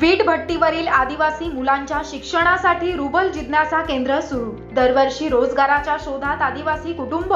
वीट भट्टीवरील आदिवासी मुलांच्या शिक्षणासाठी रुबल जिज्ञासा केंद्र सुरू. दरवर्षी रोजगाराच्या शोधात आदिवासी कुटुंब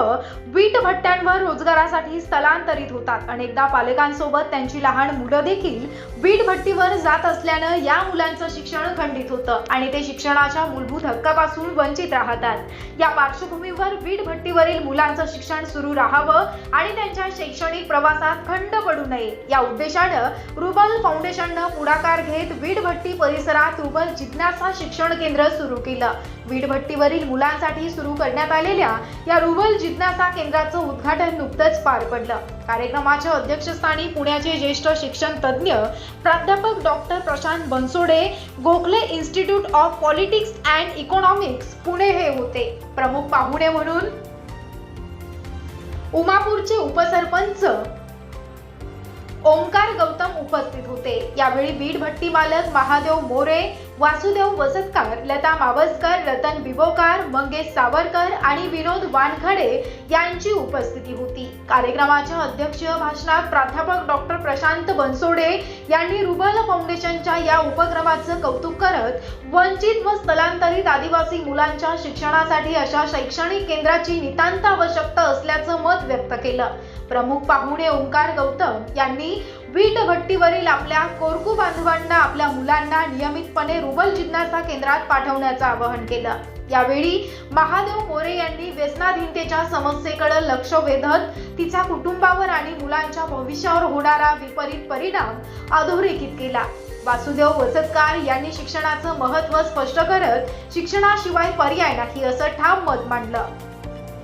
वीट भट्ट्यांवर रोजगारासाठी स्थलांतरित होतात. अनेकदा पालकांसोबत त्यांची लहान मुलं देखील वीट भट्टीवर जात असल्यानं या मुलांचं शिक्षण खंडित होतं आणि ते शिक्षणाच्या मूलभूत हक्कापासून वंचित राहतात. या पार्श्वभूमीवर वीट भट्टीवरील मुलांचं शिक्षण सुरू राहावं आणि त्यांच्या शैक्षणिक प्रवासात खंड पडू नये. या उद्देशानं रुबल फाउंडेशननं पुढाकार घेत वीडभट्टी परिसरात रुबल जिज्ञासा शिक्षण केंद्र सुरू केलं. वीडभट्टीवरील मुलांसाठी सुरू करण्यात आलेल्या या रुबल जिज्ञासा केंद्राचं उद्घाटन नुकतंच पार पडलं. कार्यक्रमाच्या अध्यक्षस्थानी पुण्याचे ज्येष्ठ शिक्षण तज्ज्ञ प्राध्यापक doctor Prashant Bansode Gokhale institute of politics and economics Pune हे होते. प्रमुख पाहुणे म्हणून उमापूरचे उपसरपंच ओंकार गौतम उपस्थित होते. यावेळी बीड भट्टी मालक महादेव मोरे वासुदेव वसतकार लता मावसकर रतन बिबोकार मंगेश सावरकर आणि विनोद वानखडे यांची उपस्थिती होती. कार्यक्रमाच्या अध्यक्ष भाषणात प्राध्यापक डॉक्टर प्रशांत बनसोडे यांनी रुबल फाउंडेशनच्या या उपक्रमाचं कौतुक करत वंचित व स्थलांतरित आदिवासी मुलांच्या शिक्षणासाठी अशा शैक्षणिक केंद्राची नितांत आवश्यकता असल्याचं मत व्यक्त केलं. प्रमुख पाहुणे ओंकार गौतम यांनी वीटभट्टीवरील आपल्या कोरकू बांधवांना आपल्या मुलांना नियमितपणे रुबल जिज्ञासा केंद्रात पाठवण्याचं आवाहन केलं. यावेळी महादेव मोरे यांनी व्यसनाधीनतेच्या समस्येकडे लक्ष वेधत तिच्या कुटुंबावर आणि मुलांच्या भविष्यावर होणारा विपरीत परिणाम अधोरेखित केला. वासुदेव वसतकार यांनी शिक्षणाचं महत्त्व स्पष्ट करत शिक्षणाशिवाय पर्याय नाही असं ठाम मत मांडलं.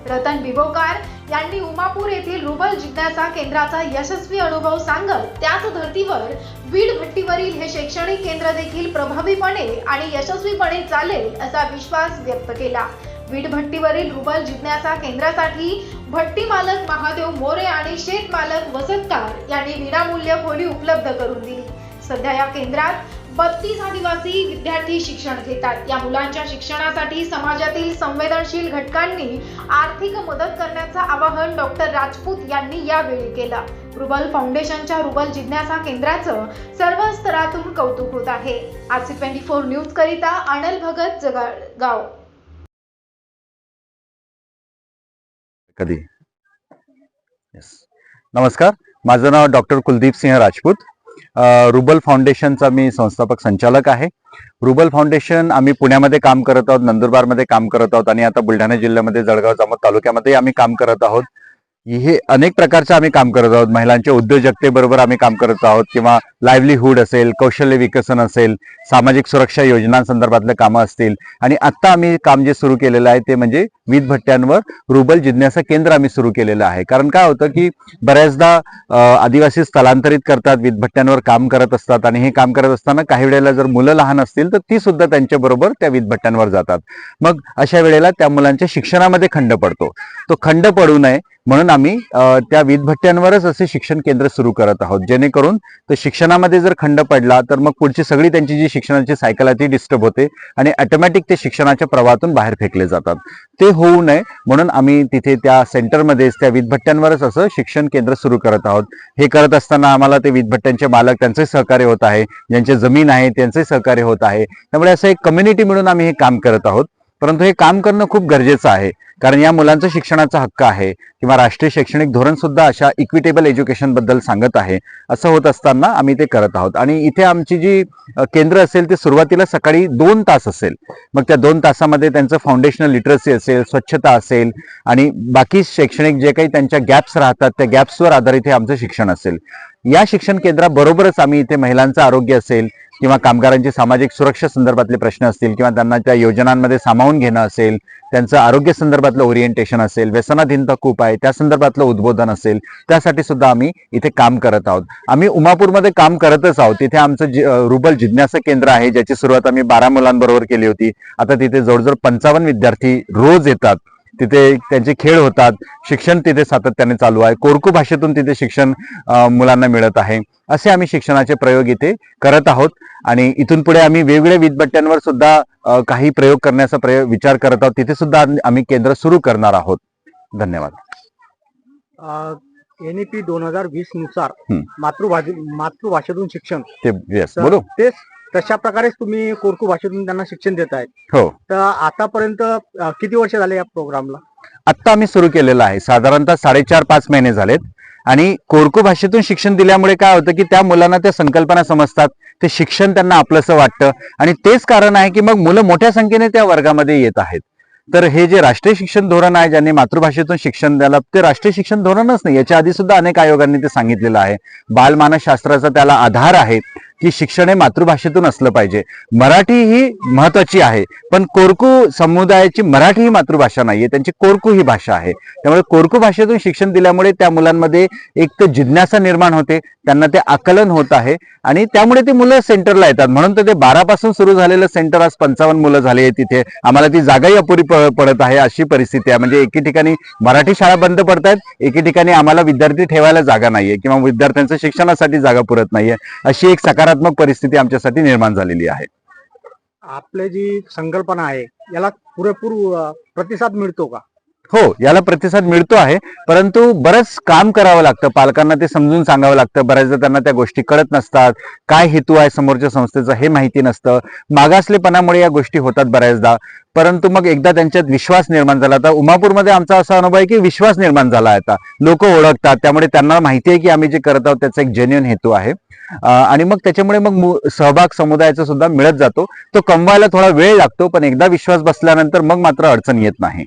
रतन बिबोकार यांनी उमापूर येथील रुबल जिज्ञासा केंद्राचा यशस्वी अनुभव सांगत त्याच धर्तीवर वीड भट्टीवरील हे शैक्षणिक केंद्र देखील प्रभावीपणे आणि यशस्वीपणे चालेल असा विश्वास व्यक्त केला. वीड भट्टीवरील रुबल जिज्ञासा केंद्रासाठी भट्टी मालक महादेव मोरे आणि शेत मालक वसंतकार यांनी विनामूल्य खोली उपलब्ध करून दिली. सध्या या केंद्रात बत्तीस आदिवासी विद्यार्थी शिक्षण घेतात. या मुलांच्या शिक्षणासाठी समाजातील संवेदनशील घटकांनी आर्थिक मदत करण्याचं आवाहन डॉक्टर राजपूत यांनी यावेळी केलं. रुबल फाउंडेशनच्या रुबल जिज्ञासा केंद्राचं सर्व स्तरातून कौतुक होत आहे. आजची ट्वेंटी फोर न्यूज करिता अनल भगत जगाव कधी? नमस्कार. माझं नाव डॉक्टर कुलदीप सिंह राजपूत. रुबल फाउंडेशनचा मी संस्थापक संचालक आहे. रुबल फाउंडेशन आम्ही पुण्यामध्ये काम करत आहोत नंदुरबारमध्ये काम करत आहोत आणि आता बुलढाणा जिल्ह्यामध्ये जळगाव जामोद तालुक्यामध्ये आम्ही काम करत आहोत. हे अनेक प्रकारचे आम्ही काम करत आहोत. महिलांच्या उद्योजकतेबरोबर आम्ही काम करत आहोत किंवा लाईव्हलीहूड असेल कौशल्य विकसन असेल सामाजिक सुरक्षा योजनांसंदर्भातले कामं असतील. आणि आत्ता आम्ही काम जे सुरू केलेलं आहे ते म्हणजे वीज भट्ट्यांवर रुबल जिज्ञासा केंद्र आम्ही सुरू केलेलं आहे. कारण काय होतं की बऱ्याचदा आदिवासी स्थलांतरित करतात वीज भट्ट्यांवर काम करत असतात आणि हे काम करत असताना काही वेळेला जर मुलं लहान असतील तर ती सुद्धा त्यांच्याबरोबर त्या वीज भट्ट्यांवर जातात. मग अशा वेळेला त्या मुलांच्या शिक्षणामध्ये खंड पडतो. तो खंड पडू नये म्हणून आम्ही त्या वीजभट्ट्यांवरच असे शिक्षण केंद्र सुरू करत आहोत. जेणेकरून तर शिक्षणामध्ये जर खंड पडला तर मग पुढची सगळी त्यांची जी शिक्षणाची सायकल आहे ती डिस्टर्ब होते आणि ऑटोमॅटिक ते शिक्षणाच्या प्रवाहातून बाहेर फेकले जातात. ते होऊ नये म्हणून आम्ही तिथे त्या सेंटरमध्येच त्या वीजभट्ट्यांवरच असं शिक्षण केंद्र सुरू करत आहोत. हे करत असताना आम्हाला ते वीजभट्ट्यांचे मालक त्यांचे सहकार्य होत आहे ज्यांचे जमीन आहे त्यांचे सहकार्य होत आहे. त्यामुळे असं एक कम्युनिटी मिळून आम्ही हे काम करत आहोत. परंतु हे काम करणं खूप गरजेचं आहे. कारण या मुलांचा शिक्षणाचा हक्क आहे किंवा राष्ट्रीय शैक्षणिक धोरण सुद्धा अशा इक्विटेबल एज्युकेशनबद्दल सांगत आहे. असं होत असताना आम्ही ते करत आहोत. आणि इथे आमची जी केंद्र असेल ते सुरुवातीला सकाळी दोन तास असेल. मग त्या दोन तासामध्ये त्यांचं फाउंडेशनल लिटरसी असेल स्वच्छता असेल आणि बाकी शैक्षणिक जे काही त्यांच्या गॅप्स राहतात त्या गॅप्सवर आधारित हे आमचं शिक्षण असेल. या शिक्षण केंद्राबरोबरच आम्ही इथे महिलांचं आरोग्य असेल किंवा कामगारांची सामाजिक सुरक्षा संदर्भातले प्रश्न असतील किंवा त्यांना त्या योजनांमध्ये सामावून घेणं असेल त्यांचं आरोग्य संदर्भातलं ओरिएंटेशन असेल व्यसनाधीनता खूप आहे त्या संदर्भातलं उद्बोधन असेल त्यासाठी सुद्धा आम्ही इथे काम करत आहोत. आम्ही उमापूरमध्ये काम करतच आहोत. तिथे आमचं जि- रुबल जिज्ञासा केंद्र आहे ज्याची सुरुवात आम्ही बारा मुलांबरोबर केली होती. आता तिथे जवळजवळ पंचावन्न विद्यार्थी रोज येतात. तिथे त्यांचे खेळ होतात. शिक्षण तिथे सातत्याने चालू आहे. कोरकू भाषेतून तिथे शिक्षण मुलांना मिळत आहे. असे आम्ही शिक्षणाचे प्रयोग इथे करत आहोत. आणि इथून पुढे आम्ही वेगवेगळ्या वीजभट्ट्यांवर सुद्धा काही प्रयोग करण्याचा प्रयोग विचार करत आहोत. तिथे सुद्धा आम्ही केंद्र सुरू करणार आहोत. धन्यवाद. एन ई पी दोन हजार वीसनुसार. मातृभाषे मातृभाषेतून शिक्षण. ते येस तर बोलू. ते तशा प्रकारेच तुम्ही कोरकू भाषेतून त्यांना शिक्षण देत आहेत हो. तर आतापर्यंत अ, किती वर्ष झाले या प्रोग्रामला? आत्ता आम्ही सुरू केलेलं आहे. साधारणतः साडेचार पाच महिने झालेत. आणि कोरकू भाषेतून शिक्षण दिल्यामुळे काय होतं की त्या मुलांना त्या संकल्पना समजतात ते शिक्षण त्यांना आपलंसं वाटतं. आणि तेच कारण आहे की मग मुलं मोठ्या संख्येने त्या वर्गामध्ये येत आहेत. तर हे जे राष्ट्रीय शिक्षण धोरण आहे ज्यांनी मातृभाषेतून शिक्षण द्यायला ते राष्ट्रीय शिक्षण धोरणच नाही. याच्या आधी सुद्धा अनेक आयोगांनी ते सांगितलेलं आहे. बालमानसशास्त्राचा त्याला आधार आहे. की शिक्षण हे मातृभाषेतून असलं पाहिजे. मराठी ही महत्वाची आहे. पण कोरकू समुदायाची मराठी ही मातृभाषा नाहीये. त्यांची कोरकू ही भाषा आहे. त्यामुळे कोरकू भाषेतून शिक्षण दिल्यामुळे त्या मुलांमध्ये एक तर जिज्ञासा निर्माण होते. त्यांना ते आकलन होत आहे. आणि त्यामुळे ती मुलं सेंटरला येतात. म्हणून तर ते बारा पासून सुरू झालेलं सेंटर आज पंचावन्न मुलं झाली आहे तिथे. आम्हाला ती जागाही अपुरी पडत आहे अशी परिस्थिती आहे. म्हणजे एके ठिकाणी मराठी शाळा बंद पडतायत. एके ठिकाणी आम्हाला विद्यार्थी ठेवायला जागा नाहीये. किंवा विद्यार्थ्यांचं शिक्षणासाठी जागा पुरत नाहीये. अशी एक सकारात्मक परिस्थिती आमच्यासाठी निर्माण झालेली आहे. आपली जी संकल्पना आहे याला पुरेपूर प्रतिसाद मिळतो का? हो याला प्रतिसाद मिळतो आहे. परंतु बरंच काम करावं लागतं. पालकांना ते समजून सांगावं लागतं. बऱ्याचदा त्यांना त्या गोष्टी कळत नसतात. काय हेतू आहे समोरच्या संस्थेचा हे माहिती नसतं. मागासलेपणामुळे या गोष्टी होतात बऱ्याचदा. परंतु मग एकदा त्यांच्यात विश्वास निर्माण झाला. आता उमापूरमध्ये आमचा असा अनुभव आहे की विश्वास निर्माण झाला आता. लोक ओळखतात. त्यामुळे त्यांना माहिती आहे की आम्ही जे करत आहोत त्याचा एक जेन्युन हेतू आहे. आणि मग त्याच्यामुळे मग सहभाग समुदायाचा सुद्धा मिळत जातो. तो कमवायला थोडा वेळ लागतो पण एकदा विश्वास बसल्यानंतर मग मात्र अडचण येत नाही.